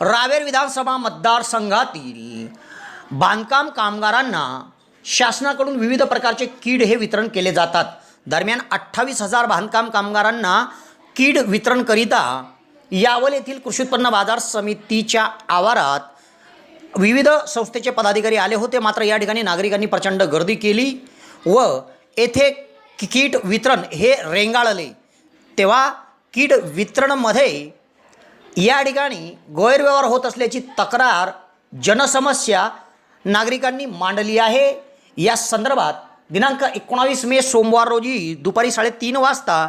रावेर विधानसभा मतदारसंघातील बांधकाम कामगारांना शासनाकडून विविध प्रकारचे कीड हे वितरण केले जातात. दरम्यान अठ्ठावीस हजार बांधकाम कामगारांना कीड वितरणकरिता यावल येथील कृषी उत्पन्न बाजार समितीच्या आवारात विविध संस्थेचे पदाधिकारी आले होते. मात्र या ठिकाणी नागरिकांनी प्रचंड गर्दी केली व येथे किट कीट वितरण हे रेंगाळले. तेव्हा कीड वितरणमध्ये या ठिकाणी गैरव्यवहार होत असल्याची तक्रार जनसमस्या नागरिकांनी मांडली आहे. या संदर्भात दिनांक एकोणावीस मे सोमवार रोजी दुपारी साडेतीन वाजता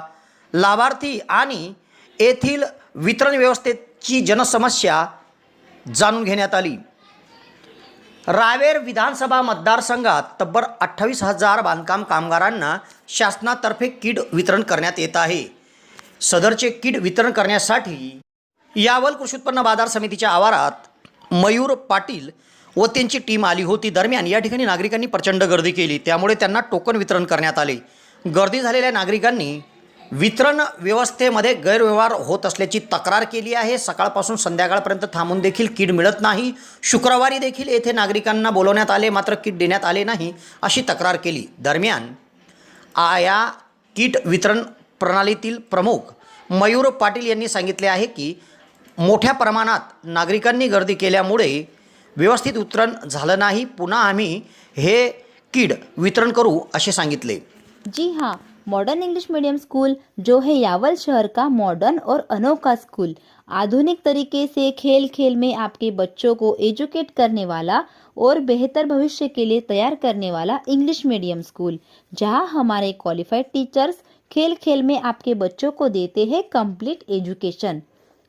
लाभार्थी आणि येथील वितरण व्यवस्थेची जनसमस्या जाणून घेण्यात आली. रावेर विधानसभा मतदारसंघात तब्बल अठ्ठावीस हजार बांधकाम कामगारांना शासनातर्फे कीड वितरण करण्यात येत आहे. सदरचे कीड वितरण करण्यासाठी यावल कृषी उत्पन्न बाजार समितीच्या आवारात मयूर पाटील व त्यांची टीम आली होती. दरम्यान या ठिकाणी नागरिकांनी प्रचंड गर्दी केली. त्यामुळे त्यांना टोकन वितरण करण्यात आले. गर्दी झालेल्या नागरिकांनी वितरण व्यवस्थेमध्ये गैरव्यवहार होत असल्याची तक्रार केली आहे. सकाळपासून संध्याकाळपर्यंत थांबून देखील किट मिळत नाही. शुक्रवारी देखील येथे नागरिकांना बोलवण्यात आले मात्र किट देण्यात आले नाही अशी तक्रार केली. दरम्यान आया किट वितरण प्रणालीतील प्रमुख मयूर पाटील यांनी सांगितले आहे की मोठ्या प्रमाणात नागरिकांनी गर्दी केल्यामुळे व्यवस्थित वितरण झालं नाही. पुन्हा आम्ही हे किड वितरण करू असे सांगितले. जी हाँ मॉडर्न इंग्लिश मीडियम स्कूल जो है यावल शहर का मॉडर्न और अनोखा स्कूल आधुनिक तरीके से खेल खेल में आपके बच्चों को एजुकेट करने वाला और बेहतर भविष्य के लिए तैयार करने वाला इंग्लिश मीडियम स्कूल जहां हमारे क्वालिफाइड टीचर्स खेल खेल में आपके बच्चों को देते हैं कंप्लीट एजुकेशन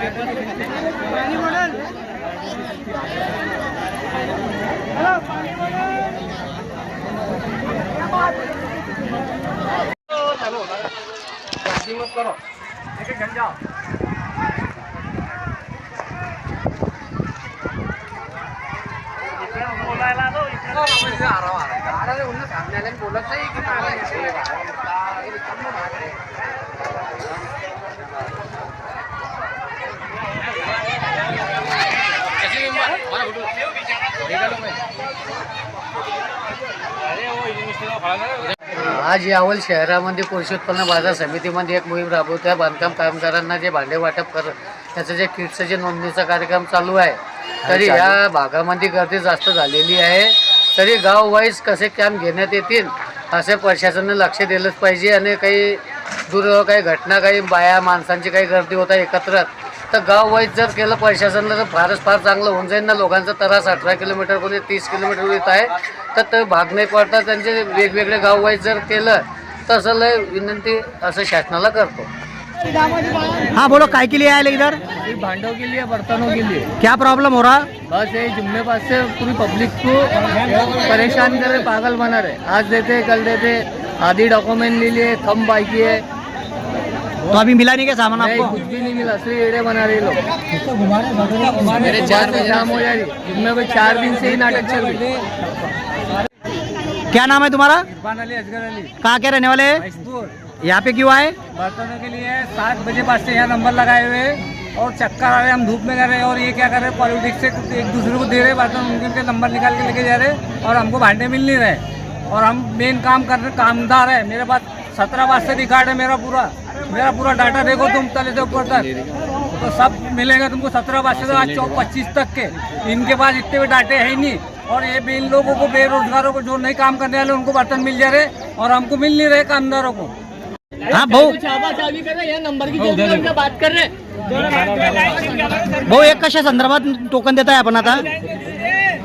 पानी बॉटल हेलो पानी बॉटल मत करो लेके जम जाओ बोलायला तो इकडे आ रहा आ रहा है उन्हें सामने आले बोलत नाही की मला आज यावल शहरामध्ये कृषी उत्पन्न बाजार समितीमध्ये एक मोहीम राबवत आहे. बांधकाम कामगारांना जे भांडे वाटप कर त्याचं जे किटचं जे नोंदणीचा कार्यक्रम चालू आहे तरी ह्या भागामध्ये गर्दी जास्त झालेली आहे. तरी गाव वाईज कसे कॅम्प घेण्यात येतील असे प्रशासनाने लक्ष दिलंच पाहिजे. आणि काही दूर काही घटना काही बाया माणसांची काही गर्दी होता एकत्र तर गाव वाईज जर केलं प्रशासनाला तर फारच फार चांगलं होऊन जाईल ना. लोकांचा त्रास अठरा किलोमीटर कोणी तीस किलोमीटर येत आहे तर ते भाग नाही पडता त्यांचे वेगवेगळे गाव वाईज जर केलं तसं लय विनंती असं शासनाला करतो. हाँ बोलो काय के लिए आए इधर? भांडों के लिए बर्तनों के लिए क्या प्रॉब्लम हो रहा? बस ये जुम्मे पास से पूरी पब्लिक को परेशान कर रहे पागल बना रहे आज देते कल देते. आधी डॉक्यूमेंट ले लिए थम बाई किए तो अभी मिला नहीं क्या सामान आपको? कुछ भी नहीं मिला सिर्फ़ एड़े बना रहे लोग। मेरे चार हो जा रही जुम्मे को चार दिन से ही नाटक चल रही क्या नाम है तुम्हारा? इरफान अली असगर अली। कहाँ के रहने वाले हैं? यहाँ पे क्यों आए? बर्तनों के लिए सात बजे पास से यहाँ नंबर लगाए हुए और चक्कर आ रहे हम धूप में कर रहे हैं और ये क्या कर रहे हैं पॉलिटिक्स से एक दूसरे को दे रहे बर्तन उनके उनके नंबर निकाल के लेके जा रहे और हमको भांडे मिल नहीं रहे। और हम मेन काम कर रहे कामदार है। मेरे पास सत्रह बार से रिकॉर्ड है मेरा पूरा। मेरा पूरा डाटा देखो तुम तले से ऊपर तक। तो सब मिलेगा तुमको सत्रह बार से आज पच्चीस तक के। इनके पास इतने भी डाटे है ही नहीं। और ये भी इन लोगों को बेरोजगारों को जो नहीं काम करने वाले उनको बर्तन मिल जा रहे और हमको मिल नहीं रहे कामदारों को। हाँ भाऊ नंबर की बात कर रहे भाऊ एक कशा संदर्भात टोकन देत आहे आपण आता?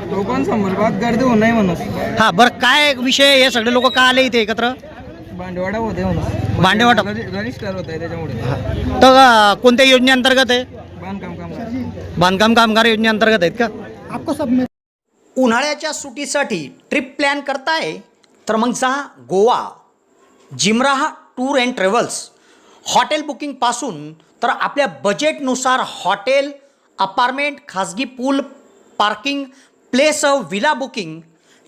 लोकां संदर्भात गर्दी होऊ नये म्हणून हा बरं काय विषय हे? सगळे लोक का आले इथे एकत्र? भांडवाडा होते म्हणून. भांडेवाटप. रजिस्टर होत आहे त्याच्यामुळे. तर अं, कोणत्या योजनेअंतर्गत आहे? बांधकाम कामगार. बांधकाम कामगार योजनेअंतर्गत आहेत का? उन्हाळ्याच्या सुटीसाठी ट्रिप प्लॅन करताय? तर मग जा Goa. Jimraha tour and travels hotel बुकिंगपासून तर आपल्या बजेटनुसार हॉटेल अपार्टमेंट खाजगी pool parking place villa booking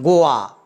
ゴア